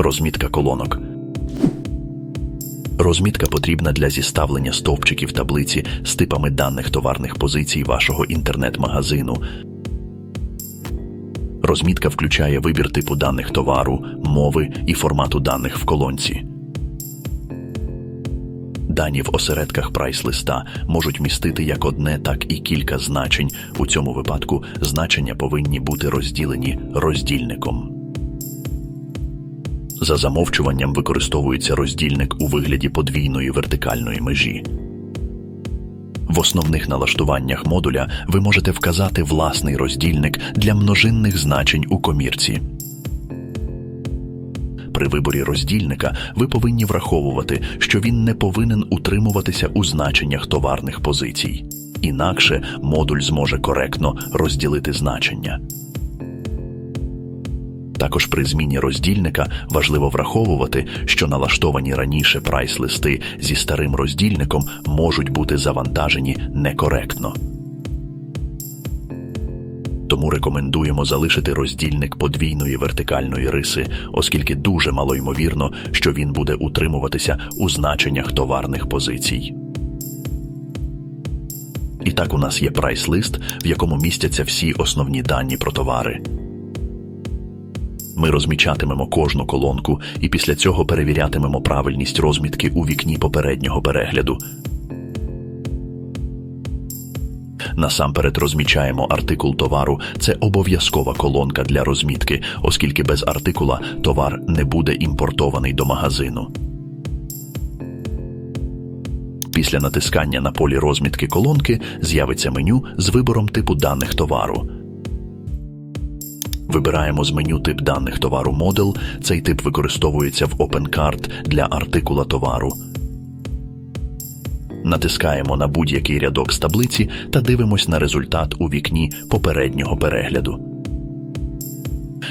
Розмітка колонок. Розмітка потрібна для зіставлення стовпчиків таблиці з типами даних товарних позицій вашого інтернет-магазину. Розмітка включає вибір типу даних товару, мови і формату даних в колонці. Дані в осередках прайс-листа можуть містити як одне, так і кілька значень. У цьому випадку значення повинні бути розділені роздільником. За замовчуванням використовується роздільник у вигляді подвійної вертикальної межі. В основних налаштуваннях модуля ви можете вказати власний роздільник для множинних значень у комірці. При виборі роздільника ви повинні враховувати, що він не повинен утримуватися у значеннях товарних позицій. Інакше модуль зможе коректно розділити значення. Також при зміні роздільника важливо враховувати, що налаштовані раніше прайс-листи зі старим роздільником можуть бути завантажені некоректно. Тому рекомендуємо залишити роздільник подвійної вертикальної риси, оскільки дуже малоймовірно, що він буде утримуватися у значеннях товарних позицій. І так у нас є прайс-лист, в якому містяться всі основні дані про товари. Ми розмічатимемо кожну колонку і після цього перевірятимемо правильність розмітки у вікні попереднього перегляду. Насамперед розмічаємо артикул товару. Це обов'язкова колонка для розмітки, оскільки без артикула товар не буде імпортований до магазину. Після натискання на полі розмітки колонки з'явиться меню з вибором типу даних товару. Вибираємо з меню тип даних товару Model. Цей тип використовується в OpenCart для артикула товару. Натискаємо на будь-який рядок з таблиці та дивимось на результат у вікні попереднього перегляду.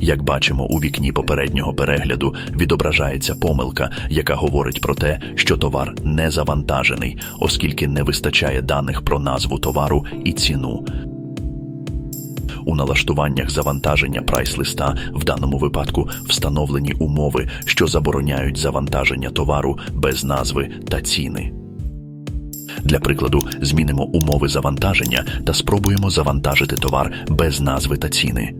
Як бачимо, у вікні попереднього перегляду відображається помилка, яка говорить про те, що товар не завантажений, оскільки не вистачає даних про назву товару і ціну. У налаштуваннях завантаження прайс-листа в даному випадку встановлені умови, що забороняють завантаження товару без назви та ціни. Для прикладу, змінимо умови завантаження та спробуємо завантажити товар без назви та ціни.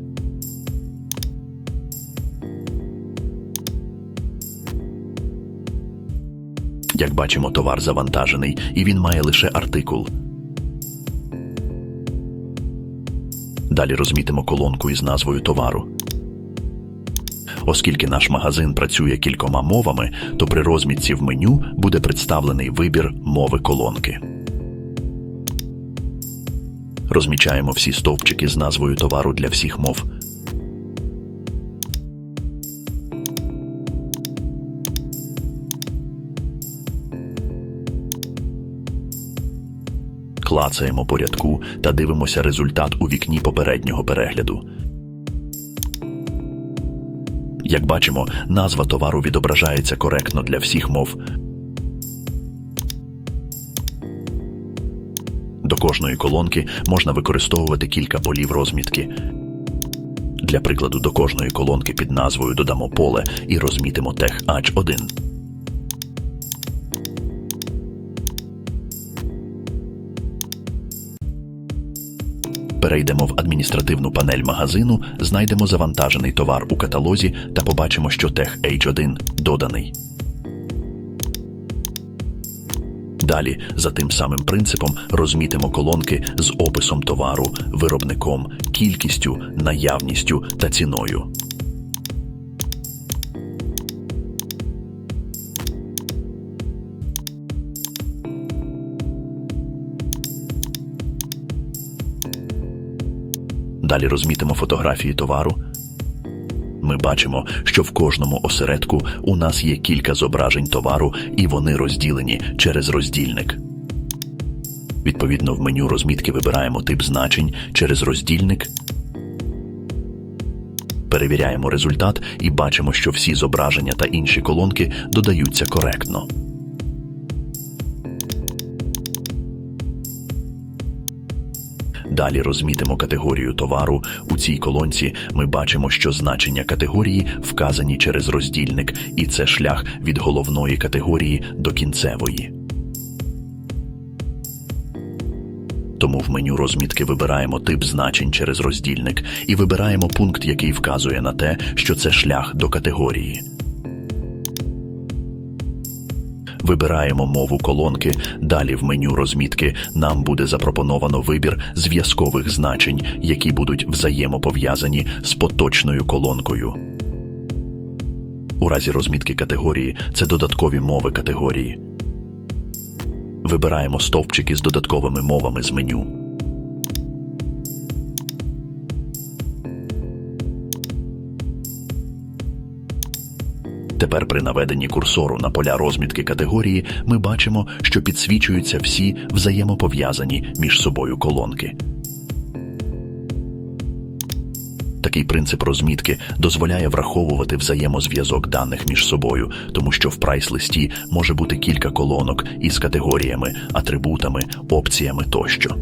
Як бачимо, товар завантажений і він має лише артикул. Далі розмітимо колонку із назвою товару. Оскільки наш магазин працює кількома мовами, то при розмітці в меню буде представлений вибір мови колонки. Розмічаємо всі стовпчики з назвою товару для всіх мов. клацаємо по рядку та дивимося результат у вікні попереднього перегляду. Як бачимо, назва товару відображається коректно для всіх мов. До кожної колонки можна використовувати кілька полів розмітки. Для прикладу, до кожної колонки під назвою додамо поле і розмітимо TechH1. Перейдемо в адміністративну панель магазину, знайдемо завантажений товар у каталозі та побачимо, що Tech H1 доданий. Далі, за тим самим принципом, розмітимо колонки з описом товару, виробником, кількістю, наявністю та ціною. Далі розмітимо фотографії товару. Ми бачимо, що в кожному осередку у нас є кілька зображень товару, і вони розділені через роздільник. Відповідно, в меню розмітки вибираємо тип значень через роздільник. Перевіряємо результат і бачимо, що всі зображення та інші колонки додаються коректно. Далі розмітимо категорію товару. У цій колонці ми бачимо, що значення категорії вказані через роздільник, і це шлях від головної категорії до кінцевої. Тому в меню розмітки вибираємо тип значень через роздільник і вибираємо пункт, який вказує на те, що це шлях до категорії. Вибираємо мову колонки. Далі в меню розмітки нам буде запропоновано вибір зв'язкових значень, які будуть взаємопов'язані з поточною колонкою. У разі розмітки категорії це додаткові мови категорії. Вибираємо стовпчики з додатковими мовами з меню. Тепер при наведенні курсору на поля розмітки категорії ми бачимо, що підсвічуються всі взаємопов'язані між собою колонки. Такий принцип розмітки дозволяє враховувати взаємозв'язок даних між собою, тому що в прайс-листі може бути кілька колонок із категоріями, атрибутами, опціями тощо.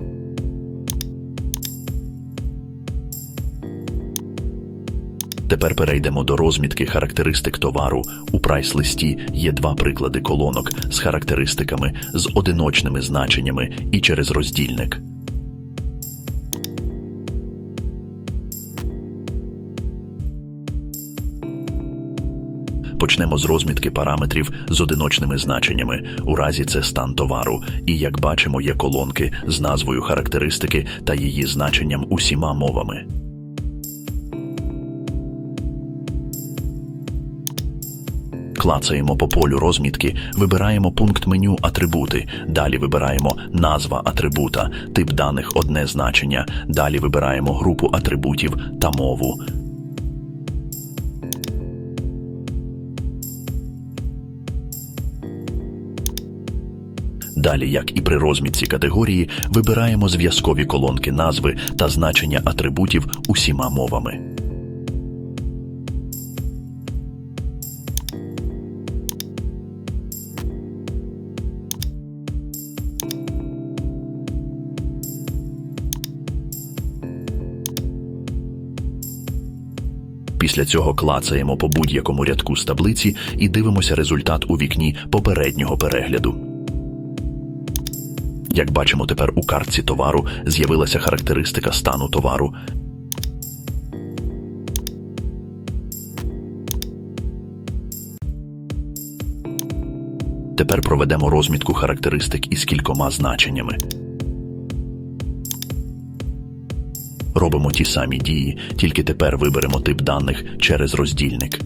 Тепер перейдемо до розмітки характеристик товару. У прайс-листі є два приклади колонок з характеристиками з одиночними значеннями і через роздільник. Почнемо з розмітки параметрів з одиночними значеннями. У разі це стан товару, і як бачимо, є колонки з назвою характеристики та її значенням усіма мовами. Клацаємо по полю розмітки, вибираємо пункт меню Атрибути. Далі вибираємо назва атрибута, тип даних одне значення. Далі вибираємо групу атрибутів та мову. Далі, як і при розмітці категорії, вибираємо зв'язкові колонки назви та значення атрибутів усіма мовами. Після цього клацаємо по будь-якому рядку з таблиці і дивимося результат у вікні попереднього перегляду. Як бачимо, тепер у картці товару з'явилася характеристика стану товару. Тепер проведемо розмітку характеристик із кількома значеннями. Робимо ті самі дії, тільки тепер виберемо тип даних через роздільник.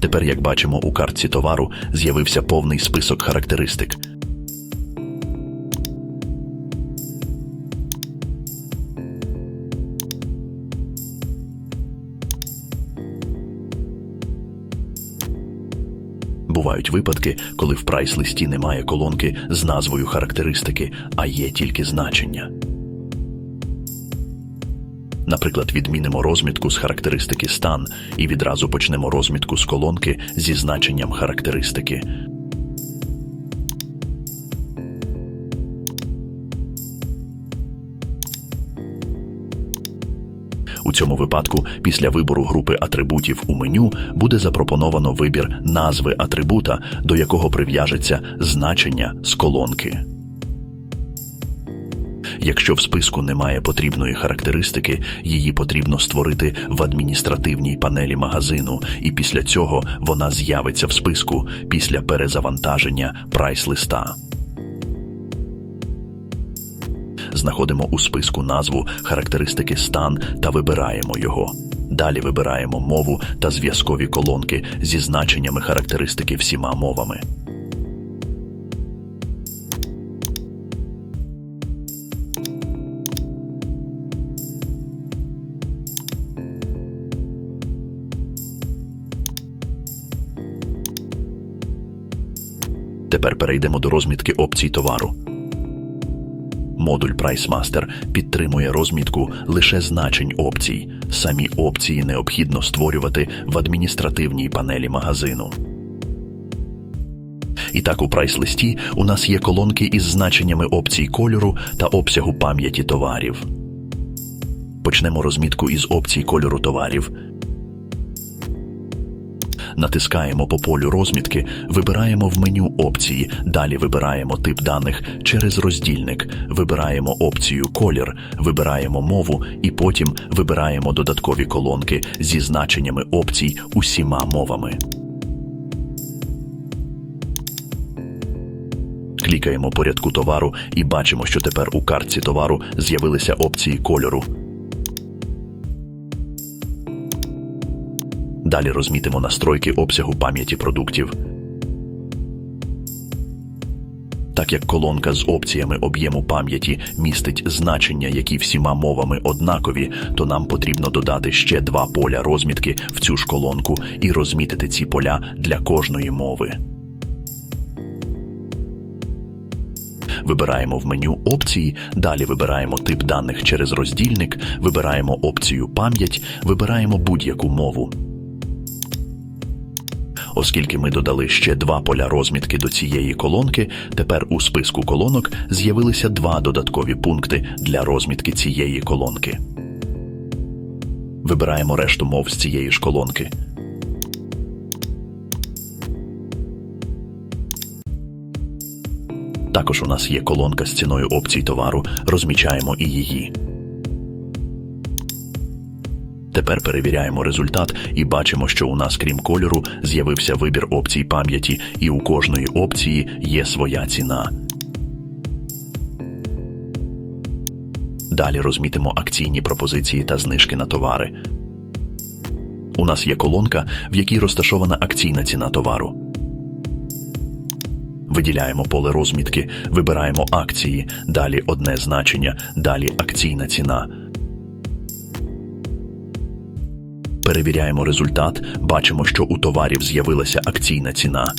Тепер, як бачимо, у картці товару з'явився повний список характеристик. Бувають випадки, коли в прайс-листі немає колонки з назвою характеристики, а є тільки значення. Наприклад, відмінимо розмітку з характеристики стан і відразу почнемо розмітку з колонки зі значенням характеристики. Цьому випадку, після вибору групи атрибутів у меню буде запропоновано вибір назви атрибута, до якого прив'яжеться значення з колонки. Якщо в списку немає потрібної характеристики, її потрібно створити в адміністративній панелі магазину, і після цього вона з'явиться в списку після перезавантаження прайс-листа. Знаходимо у списку назву характеристики стан та вибираємо його. Далі вибираємо мову та зв'язкові колонки зі значеннями характеристики всіма мовами. Тепер перейдемо до розмітки опцій товару. Модуль PriceMaster підтримує розмітку лише значень опцій. Самі опції необхідно створювати в адміністративній панелі магазину. І так у прайс-листі у нас є колонки із значеннями опцій кольору та обсягу пам'яті товарів. Почнемо розмітку із опцій кольору товарів. Натискаємо по полю розмітки, вибираємо в меню опції, далі вибираємо тип даних через роздільник, вибираємо опцію колір, вибираємо мову і потім вибираємо додаткові колонки зі значеннями опцій усіма мовами. Клікаємо по рядку товару і бачимо, що тепер у картці товару з'явилися опції кольору. Далі розмітимо настройки обсягу пам'яті продуктів. Так як колонка з опціями об'єму пам'яті містить значення, які всіма мовами однакові, то нам потрібно додати ще два поля розмітки в цю ж колонку і розмітити ці поля для кожної мови. Вибираємо в меню опції, далі вибираємо тип даних через роздільник, вибираємо опцію пам'ять, вибираємо будь-яку мову. Оскільки ми додали ще два поля розмітки до цієї колонки, тепер у списку колонок з'явилися два додаткові пункти для розмітки цієї колонки. Вибираємо решту мов з цієї ж колонки. Також у нас є колонка з ціною опцій товару, розмічаємо і її. Тепер перевіряємо результат і бачимо, що у нас, крім кольору, з'явився вибір опцій пам'яті, і у кожної опції є своя ціна. Далі розмітимо акційні пропозиції та знижки на товари. У нас є колонка, в якій розташована акційна ціна товару. Виділяємо поле розмітки, вибираємо акції, далі одне значення, далі акційна ціна. Перевіряємо результат, бачимо, що у товарів з'явилася акційна ціна.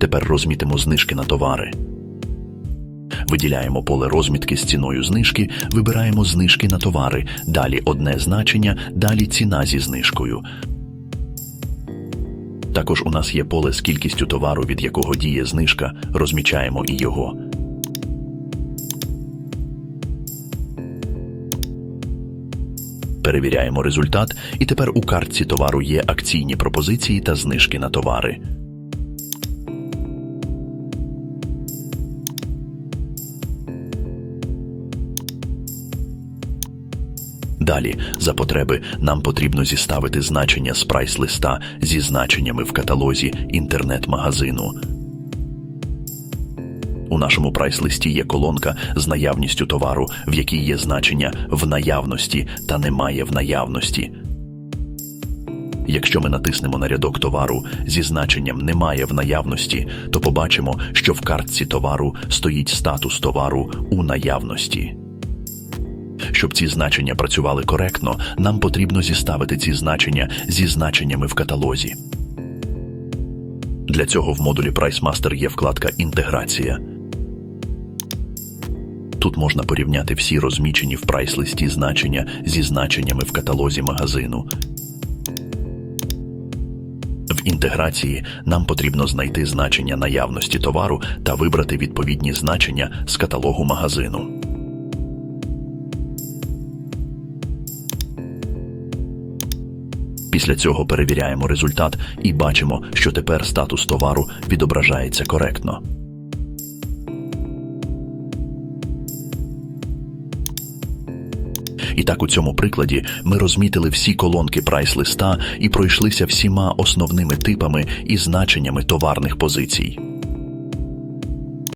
Тепер розмітимо знижки на товари. Виділяємо поле розмітки з ціною знижки, вибираємо знижки на товари, далі одне значення, далі ціна зі знижкою. Також у нас є поле з кількістю товару, від якого діє знижка, розмічаємо і його. Перевіряємо результат, і тепер у картці товару є акційні пропозиції та знижки на товари. Далі, за потреби, нам потрібно зіставити значення з прайс-листа зі значеннями в каталозі інтернет-магазину. У нашому прайс-листі є колонка з наявністю товару, в якій є значення в наявності та немає в наявності. Якщо ми натиснемо на рядок товару зі значенням немає в наявності, то побачимо, що в картці товару стоїть статус товару у наявності. Щоб ці значення працювали коректно, нам потрібно зіставити ці значення зі значеннями в каталозі. Для цього в модулі PriceMaster є вкладка Інтеграція. Тут можна порівняти всі розмічені в прайс-листі значення зі значеннями в каталозі магазину. В інтеграції нам потрібно знайти значення наявності товару та вибрати відповідні значення з каталогу магазину. Після цього перевіряємо результат і бачимо, що тепер статус товару відображається коректно. І так у цьому прикладі ми розмітили всі колонки прайс-листа і пройшлися всіма основними типами і значеннями товарних позицій.